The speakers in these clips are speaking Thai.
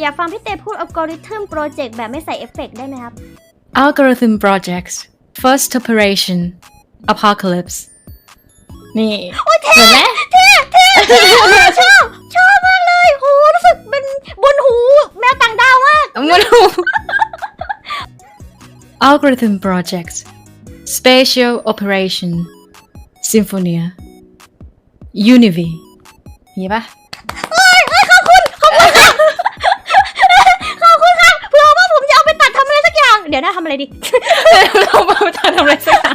อยากฟังพี่เต้พูดอัลกอริทึมโปรเจกต์แบบไม่ใส่เอฟเฟกต์ได้ไหมครับ algorithm projects first operation apocalypse นี่เหมือนไหมชอบชอบมากเลยโหรู้สึกเป็นบนหูแมวต่างดาวมากมันหู algorithm projects spatial operation symphonia univi มีปะ ขอบคุณค่ะเผื่อว่าผมจะเอาไปตัดทำอะไรสักอ ย่างเดี๋ยวนะทำอะไรดีเรามาทำอะไรสักอย่าง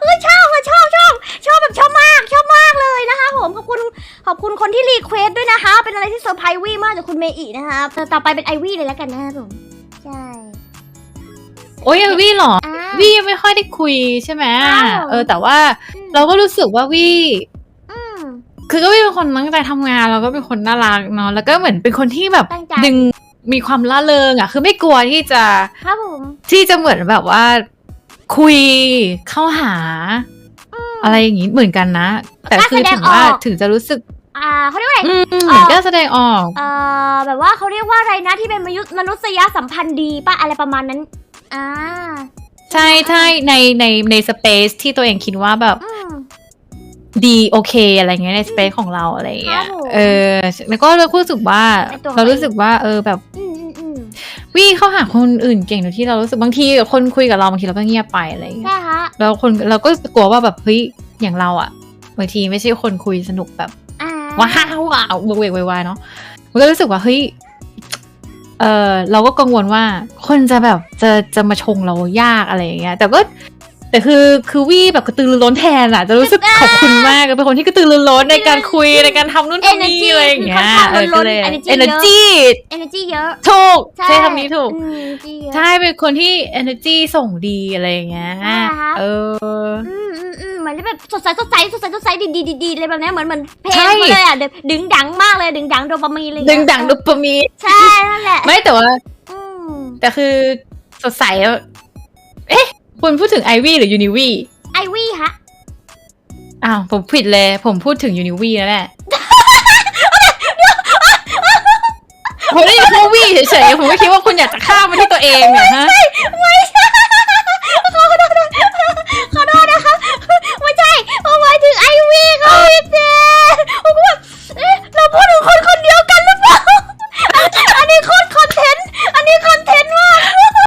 เออชอบค่ะชอบชอบชอบแบบชอบมากชอบมากเลยนะคะผมขอบคุณขอบคุณคนที่รีเควสด้วยนะคะ เป็นอะไรที่เซอร์ไพรส์วี่มากจากคุณเมย์อีนะคะแต่ต่อไปเป็นไอวี่เลยแล้วกันนะครับผมใช่โอ้ยวี่เหรออ่าวี่ยังไม่ค่อยได้คุยใช่ไหมอ้าวเออแต่ว่าเราก็รู้สึกว่าวี่อืมคือก็เป็นคนตั้งใจทำงานแล้วก็เป็นคนน่ารักเนาะแล้วก็เหมือนเป็นคนที่แบบตั้งใจดึง มีความล่าเริงอะ คือไม่กลัวที่จะครับผมที่จะเหมือนแบบว่า คุยเข้าหา อะไรอย่างงี้เหมือนกันนะ แต่คือถึงว่าถึงจะรู้สึก อ่าเขาเรียกว่าอะไรอืมเหมือนก็แสดงออกเอ่อแบบว่าเขาเรียกว่าอะไรนะที่เป็นมนุษย์มนุษยสัมพันธ์ดีป่ะอะไรประมาณนั้น อ่า ใช่ใช่ในในในสเปซที่ตัวเองคิดว่าแบบอืม ดีโอเคอะไรเงี้ยในสเปซของเราอะไรเงี้ยครับผมเออแล้วก็เรารู้สึกว่า ในตัวของเรารู้สึกว่า เออแบบอืมอืมอืมวิ่งเข้าหาคนอื่นเก่งโดยที่เรารู้สึกบางทีคนคุยกับเราบางทีเราก็เงียบไปอะไรอย่างเงี้ย ใช่ฮะแล้วคนเราก็กลัวว่าแบบเฮ้ยอย่างเราอะบางทีไม่ใช่คนคุยสนุกแบบอ่าว้าวว้าวเวกเวกวายเนาะมันก็รู้สึกว่าเฮ้ยเออเราก็กังวลว่าคนจะแบบจะจะมาชงเรายากอะไรอย่างเงี้ยแต่ก็ แต่คือคือวี่แบบกระตือรือร้นแทนอะจะรู้สึกขอบคุณมากเป็นคนที่กระตือรือร้นในการคุยในการทำนู่นทำนี่อะไรอย่างเงี้ยค่อนข้างเออก็เลยล้นๆ energy energy energy เยอะถูกใช่คำนี้ถูกอืม energy เยอะใช่เป็นคนที่ energy ส่งดีอะไรอย่างเงี้ยอ่าฮะเอออืมอืมอืมเหมือนแบบสดใสสดใสสดใสสดใสดีดีดีดีเลยแบบเนี้ยเหมือนเหมือนเพลงใช่เขาเลยอะเดี๋ยวดึงดังมากเลยดึงดังโดปามีนเลยดึงดังดุปมีนใช่นั่นแหละไม่แต่ว่าอืมแต่คือสดใสแล้วเอ๊ะ คุณพูดถึงไอวี่หรือยูนิวีไอวี่ฮะ อ้าว ผมผิดเลย ผมพูดถึงยูนิวีแล้วแหละผมได้ยินว่าวี่เฉยๆ ผมก็คิดว่าคุณอยากจะข้ามมาที่ตัวเองเนี่ยฮะ